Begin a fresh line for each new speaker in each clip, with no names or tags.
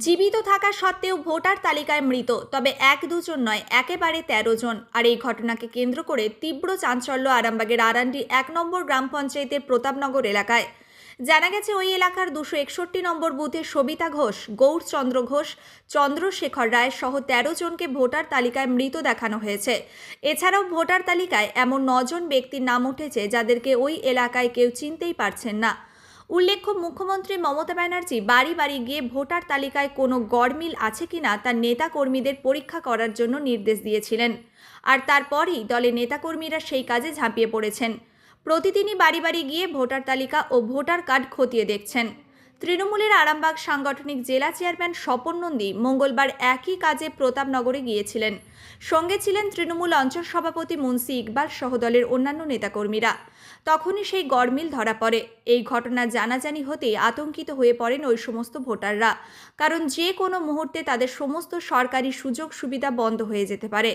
জীবিত থাকা সত্ত্বেও ভোটার তালিকায় মৃত, তবে এক দুজন নয়, একেবারে তেরো জন। আর এই ঘটনাকে কেন্দ্র করে তীব্র চাঞ্চল্য আরামবাগের আরান্ডি এক নম্বর গ্রাম পঞ্চায়েতের প্রতাপনগর এলাকায়। জানা গেছে, ওই এলাকার দুশো একষট্টি নম্বর বুথে সবিতা ঘোষ গৌরচন্দ্র ঘোষ, চন্দ্রশেখর রায় সহ তেরো জনকে ভোটার তালিকায় মৃত দেখানো হয়েছে। এছাড়াও ভোটার তালিকায় এমন নজন ব্যক্তির নাম উঠেছে যাদেরকে ওই এলাকায় কেউ চিনতেই পারছেন না। উল্লেখ্য, মুখ্যমন্ত্রী মমতা ব্যানার্জি বাড়ি বাড়ি গিয়ে ভোটার তালিকায় কোনো গড়মিল আছে কিনা তার নেতাকর্মীদের পরীক্ষা করার জন্য নির্দেশ দিয়েছিলেন। আর তারপরই দলে নেতাকর্মীরা সেই কাজে ঝাঁপিয়ে পড়েছেন। প্রতিদিনই বাড়ি বাড়ি গিয়ে ভোটার তালিকা ও ভোটার কার্ড খতিয়ে দেখছেন। তৃণমূলের আরামবাগ সাংগঠনিক জেলা চেয়ারম্যান স্বপন নন্দী মঙ্গলবার একই কাজে প্রতাপনগরে গিয়েছিলেন। সঙ্গে ছিলেন তৃণমূল অঞ্চল সভাপতি মুন্সি ইকবাল সহ দলের অন্যান্য নেতাকর্মীরা। তখনই সেই গড়মিল ধরা পড়ে। এই ঘটনা জানাজানি হতেই আতঙ্কিত হয়ে পড়েন ওই সমস্ত ভোটাররা। কারণ যে কোনো মুহূর্তে তাদের সমস্ত সরকারি সুযোগ সুবিধা বন্ধ হয়ে যেতে পারে।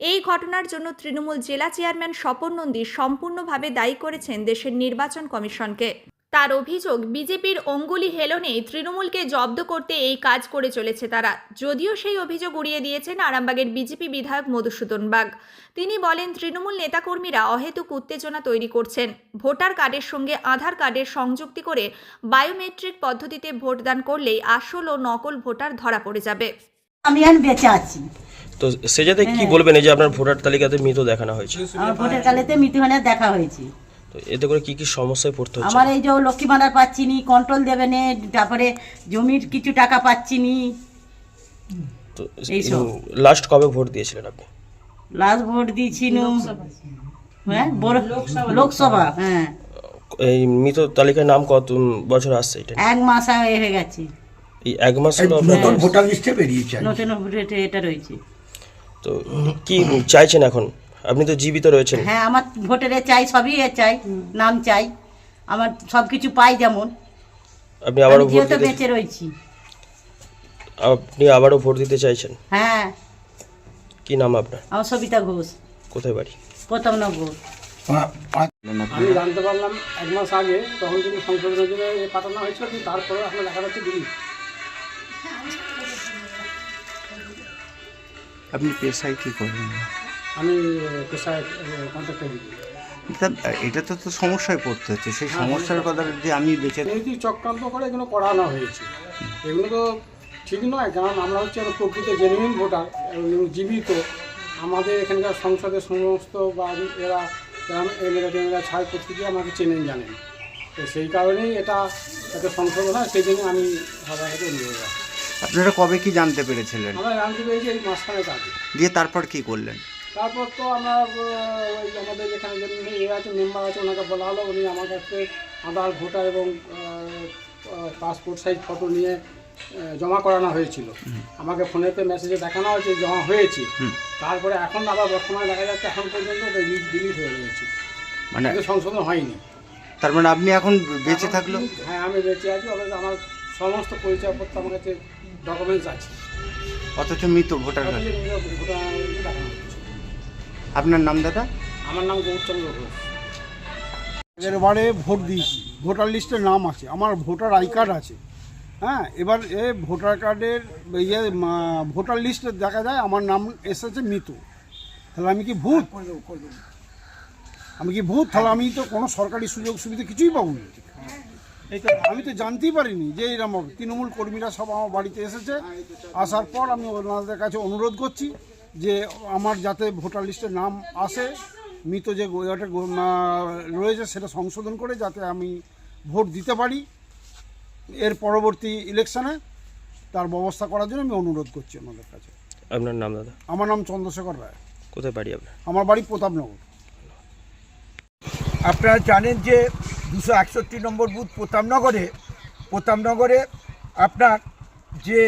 এই ঘটনার জন্য তৃণমূল জেলা চেয়ারম্যান স্বপন নন্দী সম্পূর্ণভাবে দায়ী করেছেন দেশের নির্বাচন কমিশনকে। তার অভিযোগ বিজেপির অঙ্গুলি হেলনে তৃণমূলকে জব্দ করতে এই কাজ করে চলেছে তারা। যদিও সেই অভিযোগ উড়িয়ে দিয়েছেন আরামবাগের বিজেপি বিধায়ক মধুসূদন বাগ। তিনি বলেন তৃণমূল নেতাকর্মীরা অহেতুক উত্তেজনা তৈরি করছেন। ভোটার কার্ডের সঙ্গে আধার কার্ডের সংযুক্তি করে বায়োমেট্রিক পদ্ধতিতে ভোটদান করলেই আসল ও নকল ভোটার ধরা পড়ে যাবে।
আমি এখন বেঁচে আছি।
তো সে যাতে কি বলবেন এই যে আপনার ভোটার তালিকাতে মৃত দেখানো হয়েছে?
ভোটের কালেতে দেখা হয়েছে।
তো এতে করে কি কি সমস্যায় পড়তে হচ্ছে?
আমার এই যে লক্ষ্মী ভাণ্ডার পাচ্ছি নি কন্ট্রোল দেবে নে তারপরে জমির কিছু টাকা পাচ্ছি নি
তো। লাস্ট কবে ভোট দিয়েছিলেন আপনি?
লাস্ট ভোট দিয়েছি নু হ্যাঁ বড় লোকসভা হ্যাঁ।
এই মৃত তালিকায় নাম কত বছর আসছে এটা?
এক মাস আগে হয়ে গেছে।
এই এক মাস হলো
নতুন ভোটার লিস্টে বেরিয়েছে
নতুন ভোটের এটা রয়েছে।
তো কি চাইছেন এখন? আপনি তো জীবিত রয়েছেন।
হ্যাঁ আমার ভোটের এ চাই সবই এ চাই নাম চাই। আমার সব কিছু পাই যেমন।
আপনি আবারও ভোট দিতে
বেঁচে রয়েছি।
আপনি আবারও ভোট দিতে চাইছেন?
হ্যাঁ।
কি নাম আপনার?
আমার সবিতা ঘোষ।
কোথায় বাড়ি?
প্রতাপনগর
আমি জানতে পারলাম এক মাস আগে তখন কিন্তু সংশোধনের জন্য পাঠানো হয়েছিল কিন্তু তারপরে আপনার দেখা যাচ্ছে দিল্লি।
আপনি পেশায় কি করবেন?
আমি পেশায় কন্ট্রাক্টর
এটা তো তো সমস্যায় পড়তে হচ্ছে। সেই সমস্যার কথা যে আমি বেঁচে
যদি চক্রান্ত করে এগুলো করানো হয়েছে এগুলো তো ঠিক নয় কারণ আমরা হচ্ছে প্রকৃত জেনুইন ভোটার জীবিত। আমাদের এখানকার সংসদের সমস্ত বা এরা এমএলএ টেমএলএ ছাড় প্রত্যেকে আমাকে চেনেন জানেন। তো সেই কারণেই এটা একটা সংশোধন হয় সেই জন্য আমি সবার কাছে অনুরোধ
আপনারা কবে কি জানতে পেরেছিলেন?
আমরা জানতে পেরেছি এই মাঝখানে আগে।
দিয়ে তারপর কি করলেন?
তারপর তো আমরা ওই আমাদের যেখানে যে ইয়ে আছে মেম্বার আছে ওনাকে বলা হলো উনি আমার কাছে আধার ভোটার এবং পাসপোর্ট সাইজ ফটো নিয়ে জমা করানো হয়েছিল। আমাকে ফোনে ফোনেতে মেসেজে দেখানো হয়েছে জমা হয়েছে। তারপরে এখন আবার বর্তমানে দেখা যাচ্ছে এখন পর্যন্ত ডিলিট হয়ে গেছে
মানে
সংশোধন হয়নি।
তার মানে আপনি এখন বেঁচে থাকল?
হ্যাঁ আমি বেঁচে আছি অথচ আমার সমস্ত পরিচয়পত্র আমার কাছে ডকুমেন্টস আছে।
অথচ মৃত ভোটার কার্ড।
ভোটার।
আপনার নাম দাদা?
আমার নাম গৌরচন্দ্র ঘোষ।
এবারে ভোট দিয়েছি। ভোটার লিস্টে নাম আছে। আমার ভোটার আই কার্ড আছে। হ্যাঁ এবার এ ভোটার কার্ডের ইয়ে ভোটার লিস্টে দেখা যায় আমার নাম এসেছে মিতু। তাহলে আমি কি ভূত? আমি কি ভূত? তাহলে আমি তো কোনো সরকারি সুযোগ সুবিধা কিছুই পাবো না। আমি তো জানতেই পারিনি যে এরকম হবে তৃণমূল কর্মীরা সব আমার বাড়িতে এসেছে। আসার পর আমি ওনাদের কাছে অনুরোধ করছি। যে আমার যাতে ভোটার লিস্টে নাম আসে মৃত যে রয়েছে সেটা সংশোধন করে যাতে আমি ভোট দিতে পারি। এর পরবর্তী ইলেকশনে তার ব্যবস্থা করার জন্য আমি অনুরোধ করছি ওনাদের কাছে।
আপনার নাম দাদা?
আমার নাম চন্দ্রশেখর রায়।
কোথায় বাড়ি আপনার?
আমার বাড়ি প্রতাপনগর।
আপনারা জানেন যে দুশো একষট্টি নম্বর বুথ প্রতাপনগরে প্রতাপনগরে আপনার যে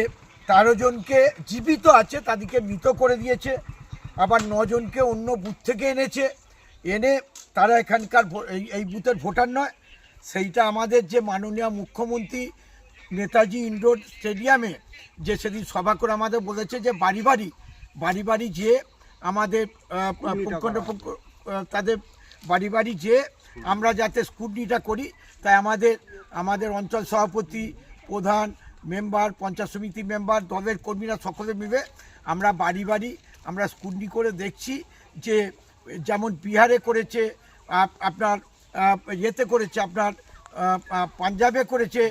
তেরো জনকে জীবিত আছে তাদেরকে মৃত করে দিয়েছে। আবার নজনকে অন্য বুথ থেকে এনেছে। এনে তারা এখানকার এই বুথের ভোটার নয়। সেইটা আমাদের যে মাননীয় মুখ্যমন্ত্রী নেতাজি ইন্ডোর স্টেডিয়ামে যে সেদিন সভা করে আমাদের বলেছে যে বাড়ি বাড়ি বাড়ি বাড়ি যে আমাদের তাদের বাড়ি বাড়ি যে আমরা যাতে স্কুটনিটা করি তাই আমাদের আমাদের অঞ্চল সভাপতি প্রধান মেম্বার পঞ্চায়েত সমিতি মেম্বার দলের কর্মীরা সকলে মিলে আমরা বাড়ি বাড়ি আমরা স্কুটনি করে দেখছি যে যেমন বিহারে করেছে আপনার ইয়েতে করেছে আপনার পাঞ্জাবে করেছে।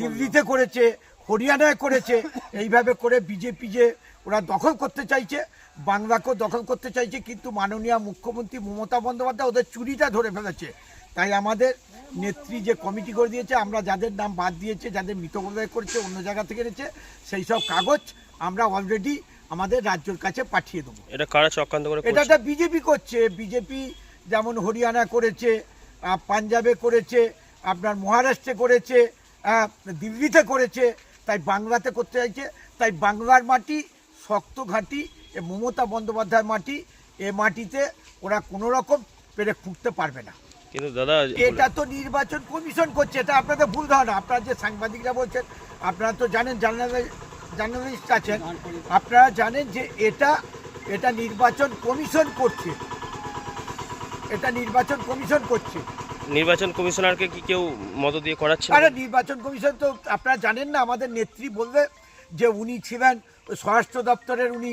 দিল্লিতে করেছে হরিয়ানায় করেছে এইভাবে করে বিজেপি যে ওরা দখল করতে চাইছে বাংলাকেও দখল করতে চাইছে কিন্তু মাননীয় মুখ্যমন্ত্রী মমতা বন্দ্যোপাধ্যায় ওদের চুরিটা ধরে ফেলেছে। তাই আমাদের নেত্রী যে কমিটি করে দিয়েছে আমরা যাদের নাম বাদ দিয়েছে যাদের মৃতপ্রদায় করেছে অন্য জায়গা থেকে এনেছে সেই সব কাগজ আমরা অলরেডি আমাদের রাজ্যের কাছে পাঠিয়ে দেবো।
এটা কারা চক্রান্ত করে
এটা? একটা বিজেপি করছে। বিজেপি যেমন হরিয়ানা করেছে পাঞ্জাবে করেছে আপনার মহারাষ্ট্রে করেছে দিল্লিতে করেছে তাই বাংলাতে করতে চাইছে। তাই বাংলার মাটি শক্ত ঘাঁটি এ মমতা বন্দ্যোপাধ্যায়ের মাটি এ মাটিতে ওরা কোনো রকম পেরে ফুটতে পারবে না।
কিন্তু দাদা
এটা তো নির্বাচন কমিশন করছে এটা আপনাদের ভুল ধারণা। আপনারা যে সাংবাদিকরা বলছেন আপনারা তো জানেন জার্নালিস্ট আছেন। আপনারা জানেন যে এটা এটা নির্বাচন কমিশন করছে। এটা নির্বাচন কমিশন করছে।
নির্বাচন কমিশনারকে কি কেউ মত দিয়ে করাচ্ছে?
আরে নির্বাচন কমিশন তো আপনারা জানেন না আমাদের নেত্রী বলবে যে উনি ছিলেন স্বরাষ্ট্র দপ্তরের উনি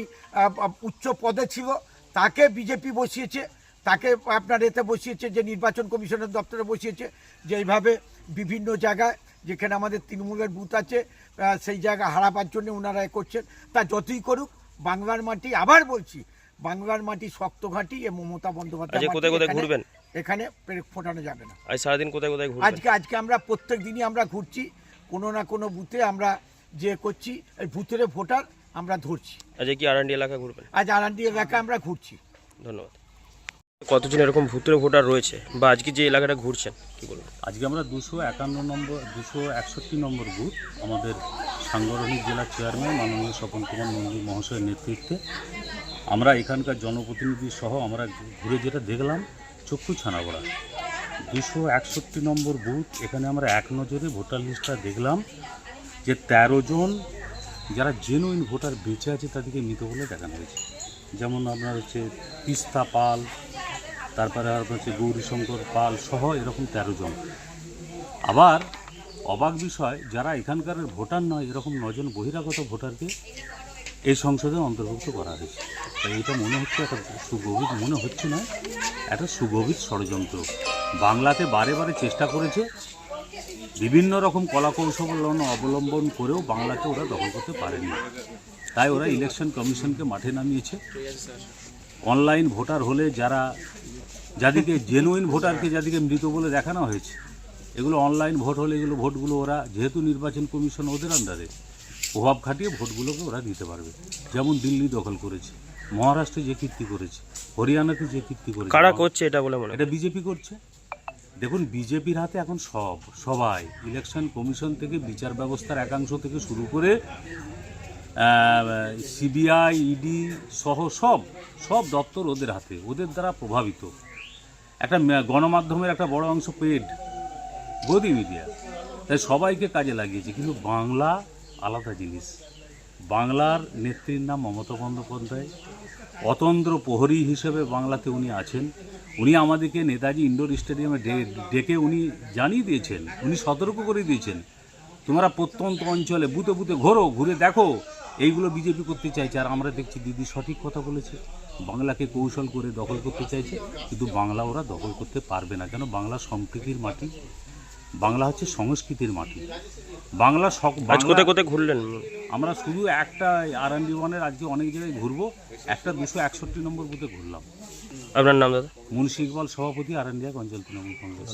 উচ্চ পদে ছিল তাকে বিজেপি বসিয়েছে। তাকে আপনার এতে বসিয়েছে যে নির্বাচন কমিশনের দপ্তরে বসিয়েছে যে এইভাবে বিভিন্ন জায়গায় যেখানে আমাদের তৃণমূলের বুথ আছে সেই জায়গা হারাবার জন্য ওনারা এ করছেন। তা যতই করুক বাংলার মাটি আবার বলছি বাংলার মাটি শক্ত ঘাঁটি এ মমতা বন্দ্যোপাধ্যায়
কোথায় কোথায় ঘুরবেন?
এখানে ফোটানো যাবে না।
আজ সারাদিন কোথায় কোথায় ঘুরবেন?
আজকে আজকে আমরা প্রত্যেক দিনই আমরা ঘুরছি কোনো না কোনো বুথে আমরা যে করছি এই বুথের ভোটার আমরা ধরছি।
আজকে কি আরান্ডি এলাকা ঘুরবেন?
আজ আরান্ডি এলাকায় আমরা ঘুরছি।
ধন্যবাদ। কতজন এরকম ভূতের ভোটার রয়েছে? বা আজকে যে এলাকাটা ঘুরছেন, কি বলবেন?
আজকে আমরা দুশো একান্ন নম্বর, দুশো একষট্টি নম্বর বুথ, আমাদের সাংগঠনিক জেলা চেয়ারম্যান মাননীয় স্বপন কুমার নন্দী মহাশয়ের নেতৃত্বে। আমরা এখানকার জনপ্রতিনিধি সহ আমরা ঘুরে যেটা দেখলাম, চক্ষু ছানাবড়া দুশো একষট্টি নম্বর বুথ, এখানে আমরা এক নজরে ভোটার লিস্টটা দেখলাম যে তেরো জন যারা জেনুইন ভোটার বেঁচে আছে, তাদেরকে মৃত বলে দেখানো হয়েছে। যেমন আপনার হচ্ছে তিস্তা পাল তারপরে হচ্ছে গৌরীশঙ্কর পাল সহ এরকম তেরো জন। আবার অবাক বিষয়, যারা এখানকার ভোটার নয়, এরকম নজন বহিরাগত ভোটারকে এই সংসদে অন্তর্ভুক্ত করা হয়েছে। তাই এটা মনে হচ্ছে একটা সুগভীর, মনে হচ্ছে না, একটা সুগভীর ষড়যন্ত্র। বাংলাতে বারে বারে চেষ্টা করেছে বিভিন্ন রকম কলাকৌশল অবলম্বন করেও বাংলাকে ওরা দখল করতে পারেনি। তাই ওরা ইলেকশন কমিশনকে মাঠে নামিয়েছে। অনলাইন ভোটার হলে যারা যাদেরকে জেনুইন ভোটারকে যাদেরকে মৃত বলে দেখানো হয়েছে এগুলো অনলাইন ভোট হলে এগুলো ভোটগুলো ওরা যেহেতু নির্বাচন কমিশন ওদের আন্ডারে প্রভাব খাটিয়ে ভোটগুলোকে ওরা দিতে পারবে। যেমন দিল্লি দখল করেছে মহারাষ্ট্রে যে কীর্তি করেছে হরিয়ানাতে যে কীর্তি করেছে
কারা করছে এটা বলে মনে?
এটা বিজেপি করছে। দেখুন বিজেপির হাতে এখন সব সবাই ইলেকশন কমিশন থেকে বিচার ব্যবস্থার একাংশ থেকে শুরু করে সিবিআই ইডি সহ সব সব দপ্তর ওদের হাতে ওদের দ্বারা প্রভাবিত। একটা গণমাধ্যমের একটা বড় অংশ পেড। গদি মিডিয়া। তাই সবাইকে কাজে লাগিয়েছে। কিন্তু বাংলা আলাদা জিনিস। বাংলার নেত্রীর নাম মমতা বন্দ্যোপাধ্যায়। অতন্দ্র প্রহরী হিসেবে বাংলাতে উনি আছেন। উনি আমাদেরকে নেতাজি ইন্ডোর স্টেডিয়ামে ডেকে উনি জানিয়ে দিয়েছেন। উনি সতর্ক করে দিয়েছেন। তোমরা প্রত্যন্ত অঞ্চলে বুতে বুতে ঘোরো, ঘুরে দেখো। এইগুলো বিজেপি করতে চাইছে। আর আমরা দেখছি দিদি সঠিক কথা বলেছে। বাংলাকে কৌশল করে দখল করতে চাইছে কিন্তু বাংলা ওরা দখল করতে পারবে না। কেন? বাংলা সম্প্রীতির মাটি বাংলা হচ্ছে সংস্কৃতির মাটি। বাংলা
কোথায় কোথায় ঘুরলেন?
আমরা শুধু একটা আর এন ডি ওয়ানের আজকে অনেক জায়গায় ঘুরবো একটা দুশো একষট্টি নম্বর বুথে ঘুরলাম।
আপনার নাম দাদা?
মুন্সি ইকবাল সভাপতি আর এন অঞ্চল তৃণমূল কংগ্রেস।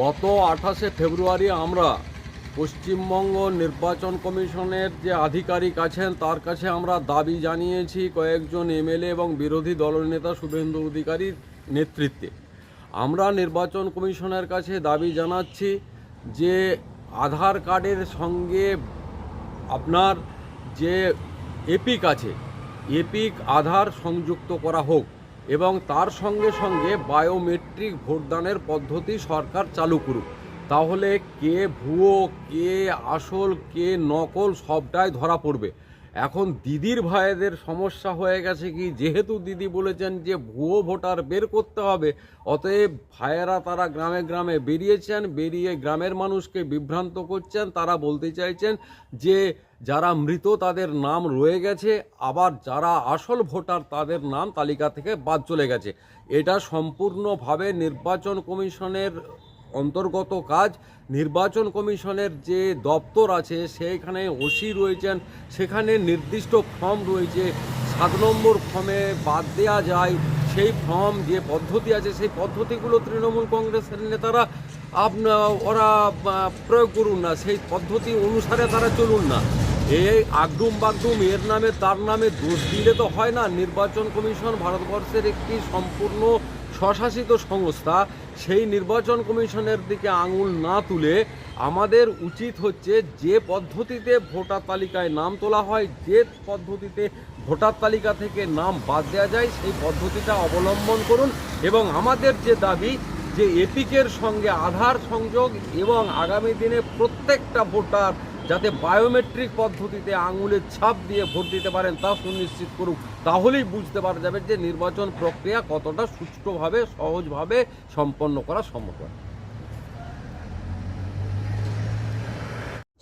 গত আঠাশে ফেব্রুয়ারি আমরা পশ্চিমবঙ্গ নির্বাচন কমিশনের যে আধিকারিক আছেন, তার কাছে আমরা দাবি জানিয়েছি কয়েকজন এমএলএ এবং বিরোধী দলনেতা শুভেন্দু অধিকারীর নেতৃত্বে। আমরা নির্বাচন কমিশনের কাছে দাবি জানাচ্ছি যে আধার কার্ডের সঙ্গে আপনার যে এপিক আছে, এপিক আধার সংযুক্ত করা হোক এবং তার সঙ্গে সঙ্গে বায়োমেট্রিক ভোটদানের পদ্ধতি সরকার চালু করুক। তাহলে কে ভুয়ো, কে আসল, কে নকল সবটাই ধরা পড়বে। এখন দিদির ভাইদের সমস্যা হয়ে গেছে কি? যেহেতু দিদি বলেছেন যে ভুয়ো ভোটার বের করতে হবে, অতএব ভাইয়েরা তারা গ্রামে গ্রামে বেরিয়েছেন, বেরিয়ে গ্রামের মানুষকে বিভ্রান্ত করছেন। তারা বলতে চাইছেন যে যারা মৃত তাদের নাম রয়ে গেছে, আবার যারা আসল ভোটার তাদের নাম তালিকা থেকে বাদ চলে গেছে। এটা সম্পূর্ণভাবে নির্বাচন কমিশনের অন্তর্গত কাজ, নির্বাচন কমিশনের যে দপ্তর আছে, সেইখানে ওসি রয়েছেন। সেখানে নির্দিষ্ট ফর্ম রয়েছে। সাত নম্বর ফর্মে বাদ দেওয়া যায়। সেই ফর্ম যে পদ্ধতি আছে, সেই পদ্ধতিগুলো তৃণমূল কংগ্রেসের নেতারা আপনা, ওরা প্রয়োগ করুন না। সেই পদ্ধতি অনুসারে তারা চলুন না। এই আগডুম বাগডুম, এর নামে তার নামে দোষ দিলে তো হয় না। নির্বাচন কমিশন ভারতবর্ষের একটি সম্পূর্ণ স্বশাসিত সংস্থা সেই নির্বাচন কমিশনের দিকে আঙুল না তুলে আমাদের উচিত হচ্ছে যে পদ্ধতিতে ভোটার তালিকায় নাম তোলা হয়, যে পদ্ধতিতে ভোটার তালিকা থেকে নাম বাদ দেওয়া যায়, সেই পদ্ধতিটা অবলম্বন করুন এবং আমাদের যে দাবি যে এপিকের সঙ্গে আধার সংযোগ এবং আগামী দিনে প্রত্যেকটা ভোটার যাতে বায়োমেট্রিক পদ্ধতিতে আঙুলের ছাপ দিয়ে ভোট দিতে পারেন, তা সুনিশ্চিত করুক। তাহলেই বুঝতে পারা যাবে যে নির্বাচন প্রক্রিয়া কতটা সুষ্ঠুভাবে, সহজভাবে সম্পন্ন করা সম্ভব